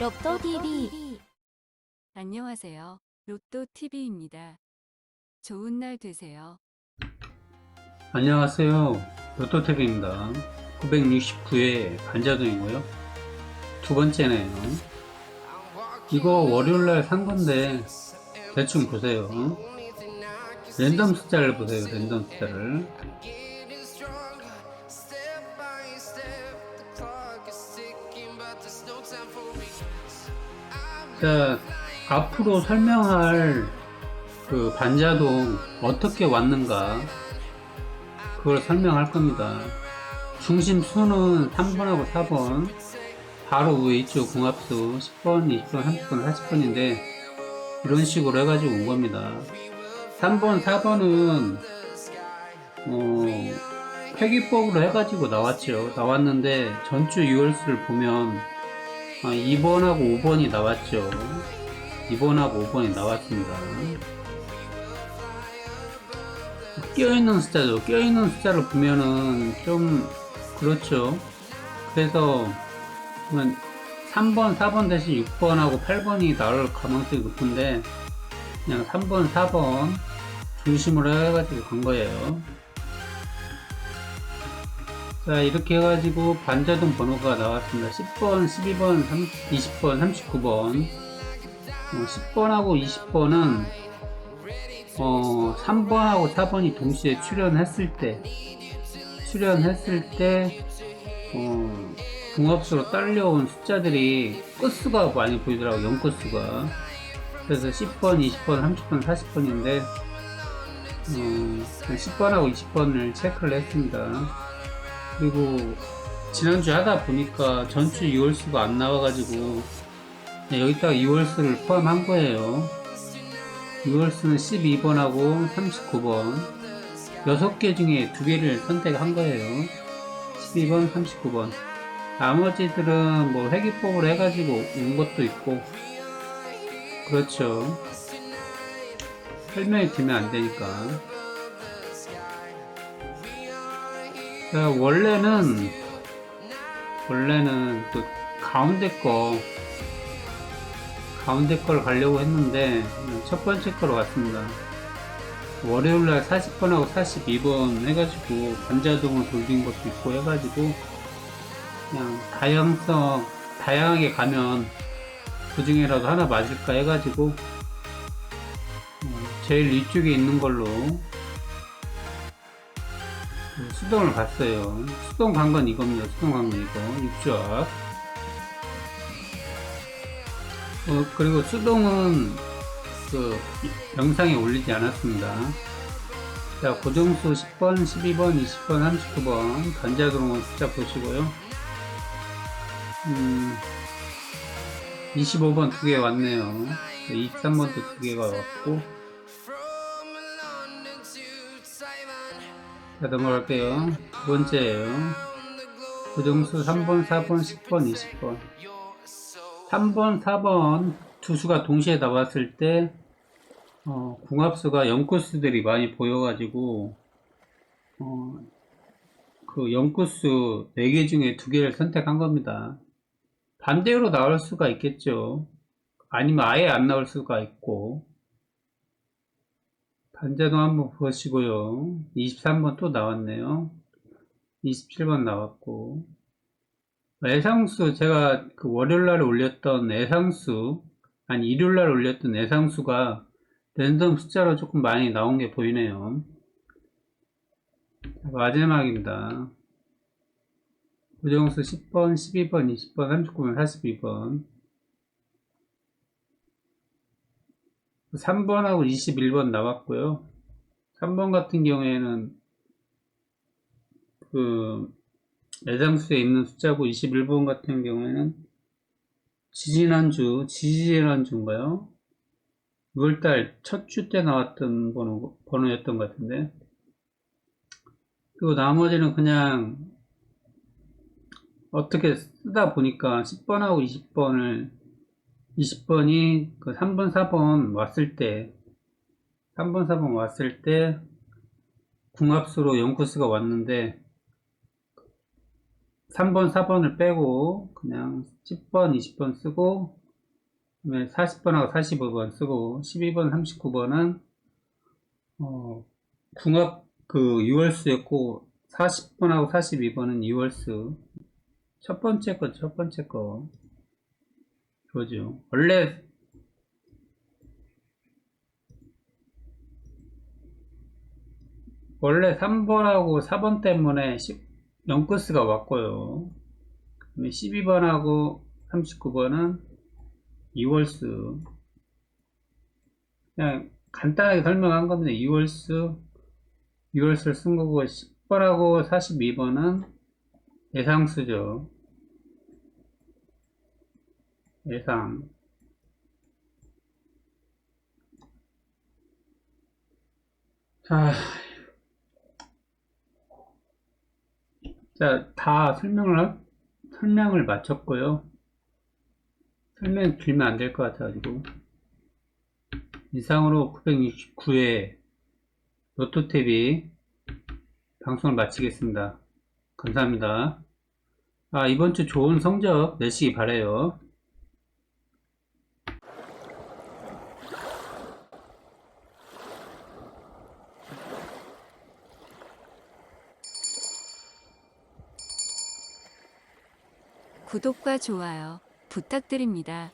로또 TV 안녕하세요. 로또 TV입니다. 좋은 날 되세요. 안녕하세요. 로또탭입니다. 969회 반자동이고요. 두 번째네요. 이거 월요일날 산 건데 대충 보세요. 랜덤 숫자를 보세요. 랜덤 숫자를. 자, 앞으로 설명할 그 반자동 어떻게 왔는가 그걸 설명할 겁니다. 중심 수는 3번하고 4번 바로 위에 있죠. 궁합수 10번, 20번, 30번, 40번인데 이런 식으로 해가지고 온 겁니다. 3번, 4번은 어, 회귀법으로 해가지고 나왔죠. 나왔는데 전주 유월수를 보면 아, 2번하고 5번이 나왔죠. 2번하고 5번이 나왔습니다. 끼어있는 숫자죠. 끼어있는 숫자를 보면은 좀 그렇죠. 그래서 그러면 3번, 4번 대신 6번하고 8번이 나올 가능성이 높은데 그냥 3번, 4번 중심으로 해가지고 간 거예요. 자 이렇게 해가지고 반자동 번호가 나왔습니다. 10번, 12번, 30, 20번, 39번 10번하고 20번은 어, 3번하고 4번이 동시에 출연했을 때 출연했을 때 어, 궁합수로 딸려온 숫자들이 끝수가 많이 보이더라고요. 0끝수가 그래서 10번, 20번, 30번, 40번인데 어, 10번하고 20번을 체크를 했습니다. 그리고 지난주 하다 보니까 전주 2월수가 안 나와가지고 네, 여기다가 2월수를 포함한 거예요. 2월수는 12번하고 39번 6개 중에 2개를 선택한 거예요. 12번, 39번 나머지들은 뭐 회기법으로 해가지고 온 것도 있고 그렇죠. 설명이 되면 안 되니까. 자, 원래는 원래는 그 가운데 거 가운데 걸 가려고 했는데 첫 번째 거로 갔습니다. 월요일날 40번하고 42번 해가지고 반자동을 돌린 것도 있고 해가지고 그냥 다양성 다양하게 가면 그 중에라도 하나 맞을까 해가지고 어, 제일 위쪽에 있는 걸로 그 수동을 갔어요. 수동 간 건 이겁니다. 수동 간 건 이거 육조합. 어, 그리고 수동은 그 영상에 올리지 않았습니다. 자, 고정수 10번, 12번, 20번, 39번 반자동은 숫자 보시고요. 음, 25번 두 개 왔네요. 23번도 두 개가 왔고. 자, 넘어갈게요. 두 번째예요. 고정수 3번, 4번, 10번, 20번. 3번, 4번 두 수가 동시에 나왔을 때 어, 궁합수가 0코스들이 많이 보여가지고 어, 그 0코스 4개 중에 2개를 선택한 겁니다. 반대로 나올 수가 있겠죠. 아니면 아예 안 나올 수가 있고 반자동 한번 보시고요. 23번 또 나왔네요. 27번 나왔고 애상수 제가 그 월요일날 올렸던 애상수 아니 일요일날 올렸던 애상수가 랜덤 숫자로 조금 많이 나온 게 보이네요 마지막입니다 고정수 10번, 12번, 20번, 39번, 42번 3번하고 21번 나왔고요 3번 같은 경우에는 그 애장수에 있는 숫자고 21번 같은 경우에는 지지난주, 지지난주인가요? 6월달 첫 주 때 나왔던 번호, 번호였던 것 같은데 그리고 나머지는 그냥 어떻게 쓰다 보니까 10번하고 20번을 20번이 그 3번, 4번 왔을 때 3번, 4번 왔을 때 궁합수로 0코스가 왔는데 3번, 4번을 빼고 그냥 10번, 20번 쓰고 그다음에 40번하고 45번 쓰고 12번, 39번은 어, 궁합 그 유월수였고 40번하고 42번은 유월수. 첫 번째 거, 첫 번째 거 그거죠. 원래 원래 3번하고 4번 때문에 0코스가 왔고요. 그다음에 12번하고 39번은 2월수. 그냥 간단하게 설명한 겁니다. 2월수, 2월수를 쓴 거고 10번하고 42번은 예상수죠. 예상. 자, 자, 다 설명을, 설명을 마쳤고요. 설명 길면 안 될 것 같아가지고. 이상으로 969회 로또탭이 방송을 마치겠습니다. 감사합니다. 아, 이번 주 좋은 성적 내시기 바래요. 구독과 좋아요 부탁드립니다.